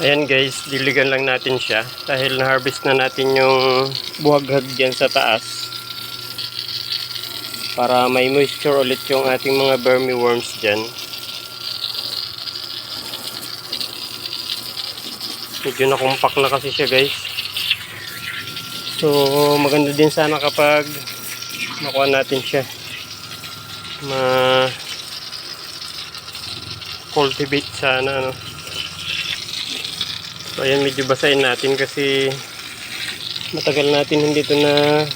Ayan guys, diligan lang natin siya dahil na-harvest na natin yung buhaghag dyan sa taas para may moisture ulit yung ating mga vermiworms dyan. Medyo nakumpak na kasi siya guys. So maganda din sana kapag makuha natin siya. Ma cultivate sana ano. So ayan medyo basahin natin kasi matagal natin hindi ito na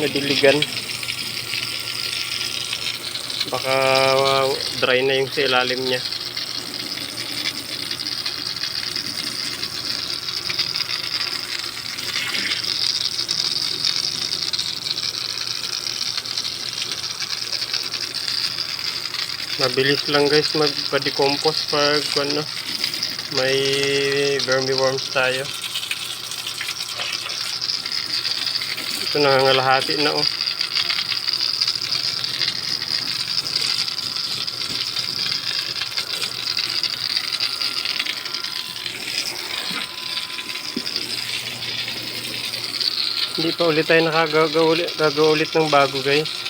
nadiligan. Baka dry na yung sa ilalim niya. Mabilis lang guys magpa-decompose pag ano, may vermiworms tayo. Ito nangangalahati na oh. Hindi pa ulit tayo nakagagawa ulit, ulit ng bago guys.